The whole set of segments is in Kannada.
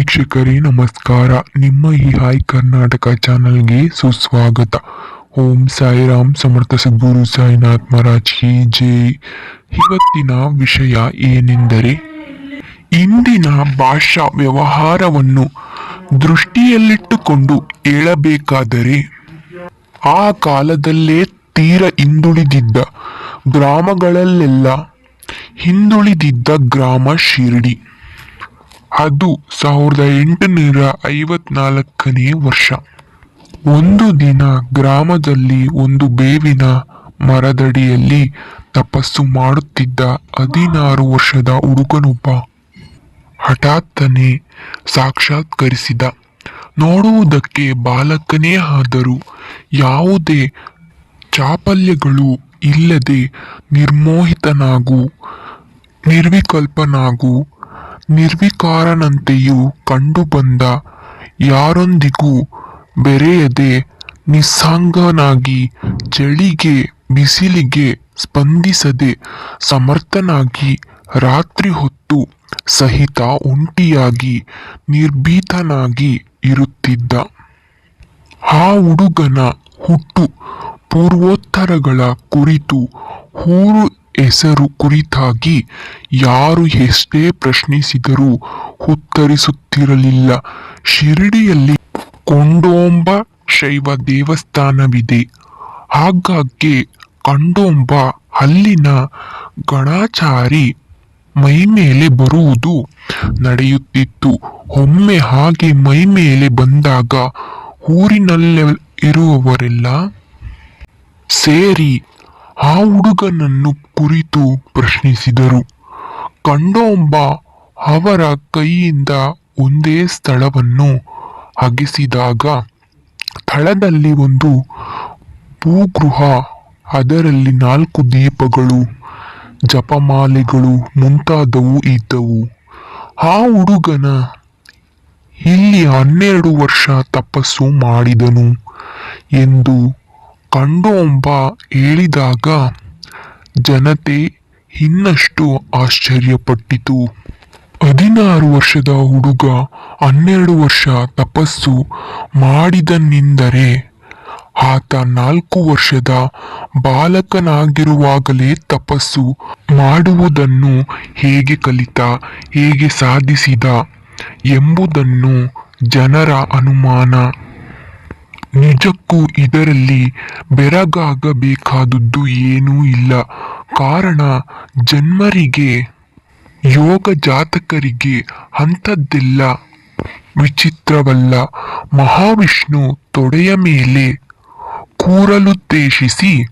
ವೀಕ್ಷಕರೇ, ನಮಸ್ಕಾರ. ನಿಮ್ಮ ಈ ಹಾಯ್ ಕರ್ನಾಟಕ ಚಾನಲ್ಗೆ ಸುಸ್ವಾಗತ. ಓಂ ಸಾಯಿರಾಮ್ ಸಮರ್ಥ ಸದ್ಗುರು ಸಾಯಿನಾಥ್ ಮಹಾರಾಜ್ ಕಿ ಜೈ. ಇವತ್ತಿನ ವಿಷಯ ಏನೆಂದರೆ, ಇಂದಿನ ಭಾಷಾ ವ್ಯವಹಾರವನ್ನು ದೃಷ್ಟಿಯಲ್ಲಿಟ್ಟುಕೊಂಡು ಹೇಳಬೇಕಾದರೆ, ಆ ಕಾಲದಲ್ಲೇ ತೀರ ಹಿಂದುಳಿದಿದ್ದ ಗ್ರಾಮಗಳಲ್ಲೆಲ್ಲ ಹಿಂದುಳಿದಿದ್ದ ಗ್ರಾಮ ಶಿರ್ಡಿ. ಅದು ಸಾವಿರದ ಎಂಟುನೂರ ಐವತ್ನಾಲ್ಕನೇ ವರ್ಷ. ಒಂದು ದಿನ ಗ್ರಾಮದಲ್ಲಿ ಒಂದು ಬೇವಿನ ಮರದಡಿಯಲ್ಲಿ ತಪಸ್ಸು ಮಾಡುತ್ತಿದ್ದ ಹದಿನಾರು ವರ್ಷದ ಹುಡುಗನೊಬ್ಬ ಹಠಾತ್ತನೆ ಸಾಕ್ಷಾತ್ಕರಿಸಿದ. ನೋಡುವುದಕ್ಕೆ ಬಾಲಕನೇ ಆದರೂ ಯಾವುದೇ ಚಾಪಲ್ಯಗಳು ಇಲ್ಲದೆ ನಿರ್ಮೋಹಿತನಾಗೂ ನಿರ್ವಿಕಲ್ಪನಾಗೂ ನಿರ್ವಿಕಾರನಂತೆಯೂ ಕಂಡುಬಂದ ಯಾರೊಂದಿಗೂ ಬೆರೆಯದೆ ನಿಸ್ಸಾಂಗನಾಗಿ ಚಳಿಗೆ, ಬಿಸಿಲಿಗೆ ಸ್ಪಂದಿಸದೆ ಸಮರ್ಥನಾಗಿ ರಾತ್ರಿ ಹೊತ್ತು ಸಹಿತ ಒಂಟಿಯಾಗಿ ನಿರ್ಭೀತನಾಗಿ ಇರುತ್ತಿದ್ದ. ಆ ಹುಡುಗನ ಹುಟ್ಟು ಪೂರ್ವೋತ್ತರಗಳ ಕುರಿತು ಊರು ಹೆಸರು ಕುರಿತಾಗಿ ಯಾರು ಎಷ್ಟೇ ಪ್ರಶ್ನಿಸಿದರೂ ಉತ್ತರಿಸುತ್ತಿರಲಿಲ್ಲ. ಶಿರಡಿಯಲ್ಲಿ ಕೊಂಡೋಂಬ ಶೈವ ದೇವಸ್ಥಾನವಿದೆ. ಆಗಾಗ್ಗೆ ಕಂಡೋಂಬ ಅಲ್ಲಿನ ಗಣಾಚಾರಿ ಮೈಮೇಲೆ ಬರುವುದು ನಡೆಯುತ್ತಿತ್ತು. ಒಮ್ಮೆ ಹಾಗೆ ಮೈಮೇಲೆ ಬಂದಾಗ ಊರಿನಲ್ಲಿರುವವರೆಲ್ಲ ಸೇರಿ ಆ ಹುಡುಗನನ್ನು ಕುರಿತು ಪ್ರಶ್ನಿಸಿದರು. ಕಂಡೋಂಬ, ಅವರ ಕೈಯಿಂದ ಒಂದೇ ಸ್ಥಳವನ್ನು ಅಗಿಸಿದಾಗ ಸ್ಥಳದಲ್ಲಿ ಒಂದು ಭೂಗೃಹ, ಅದರಲ್ಲಿ ನಾಲ್ಕು ದೀಪಗಳು, ಜಪಮಾಲೆಗಳು ಮುಂತಾದವು ಇದ್ದವು. ಆ ಹುಡುಗನ ಇಲ್ಲಿ ಹನ್ನೆರಡು ವರ್ಷ ತಪಸ್ಸು ಮಾಡಿದನು ಎಂದು ಕಂಡೋಂಬ ಹೇಳಿದಾಗ ಜನತೆ ಇನ್ನಷ್ಟು ಆಶ್ಚರ್ಯಪಟ್ಟಿತು. ಹದಿನಾರು ವರ್ಷದ ಹುಡುಗ, ಹನ್ನೆರಡು ವರ್ಷ ತಪಸ್ಸು ಮಾಡಿದನೆಂದರೆ ಆತ ನಾಲ್ಕು ವರ್ಷದ ಬಾಲಕನಾಗಿರುವಾಗಲೇ ತಪಸ್ಸು ಮಾಡುವುದನ್ನು ಹೇಗೆ ಕಲಿತ, ಹೇಗೆ ಸಾಧಿಸಿದ ಎಂಬುದನ್ನು ಜನರ ಅನುಮಾನ. ನಿಜಕ್ಕೂ ಇದರಲ್ಲಿ ಬೆರಗಾಗಬೇಕಾದುದು ಏನೂ ಇಲ್ಲ. ಕಾರಣ, ಜನ್ಮರಿಗೆ, ಯೋಗ ಜಾತಕರಿಗೆ ಅಂಥದ್ದೆಲ್ಲ ವಿಚಿತ್ರವಲ್ಲ. ಮಹಾವಿಷ್ಣು ತೊಡೆಯ ಮೇಲೆ ಕೂರಲುದ್ದೇಶಿಸಿ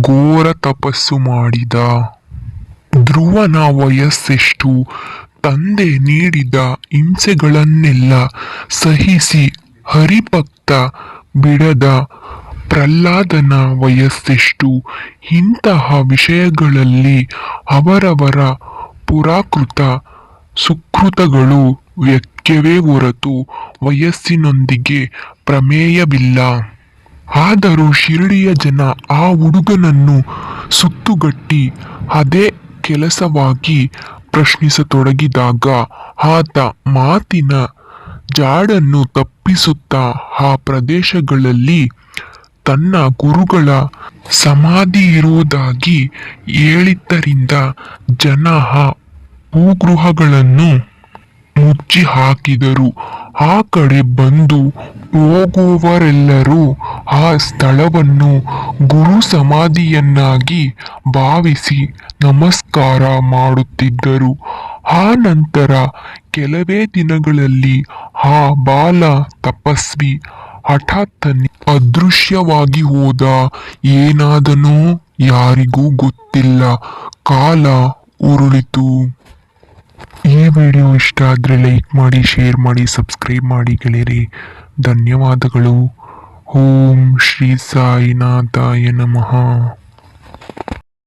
ಘೋರ ತಪಸ್ಸು ಮಾಡಿದ. ಧ್ರುವನ ವಯಸ್ಸೆಷ್ಟು ತಂದೆ ನೀಡಿದ ಹಿಂಸೆಗಳನ್ನೆಲ್ಲ ಸಹಿಸಿ ಹರಿಭಕ್ತ ಬಿಡದ ಪ್ರಹ್ಲಾದನ ವಯಸ್ಸೆಷ್ಟು ಇಂತಹ ವಿಷಯಗಳಲ್ಲಿ ಅವರವರ ಪುರಾಕೃತ ಸುಕೃತಗಳು ವ್ಯಕ್ಯವೇ ಹೊರತು ವಯಸ್ಸಿನೊಂದಿಗೆ ಪ್ರಮೇಯವಿಲ್ಲ. ಆದರೂ ಶಿರಡಿಯ ಜನ ಆ ಹುಡುಗನನ್ನು ಸುತ್ತುಗಟ್ಟಿ ಅದೇ ಕೆಲಸವಾಗಿ ಪ್ರಶ್ನಿಸತೊಡಗಿದಾಗ ಆತ ಮಾತಿನ ಜಾಡನ್ನು ತಪ್ಪಿಸುತ್ತಾ ಆ ಪ್ರದೇಶಗಳಲ್ಲಿ ತನ್ನ ಗುರುಗಳ ಸಮಾಧಿ ಇರುವುದಾಗಿ ಹೇಳಿದ್ದರಿಂದ ಜನ ಆ ಭೂಗೃಹಗಳನ್ನು ಮುಚ್ಚಿ ಹಾಕಿದರು. ಆ ಕಡೆ ಬಂದು ಹೋಗುವವರೆಲ್ಲರೂ ಆ ಸ್ಥಳವನ್ನು ಗುರು ಸಮಾಧಿಯನ್ನಾಗಿ ಭಾವಿಸಿ ನಮಸ್ಕಾರ ಮಾಡುತ್ತಿದ್ದರು. ಆ ನಂತರ ಕೆಲವೇ ದಿನಗಳಲ್ಲಿ ಆ ಬಾಲ ತಪಸ್ವಿ ಹಠಾತ್ತನೆ ಅದೃಶ್ಯವಾಗಿ ಹೋದ. ಏನಾದನೋ ಯಾರಿಗೂ ಗೊತ್ತಿಲ್ಲ. ಕಾಲ ಉರುಳಿತು. ಈ ವಿಡಿಯೋ ಇಷ್ಟ ಆದರೆ ಲೈಕ್ ಮಾಡಿ, ಶೇರ್ ಮಾಡಿ, ಸಬ್ಸ್ಕ್ರೈಬ್ ಮಾಡಿ ಗೆಳೆಯರಿ. ಧನ್ಯವಾದಗಳು. ಓಂ ಶ್ರೀ ಸಾಯಿನಾಥಾಯ ನಮಃ.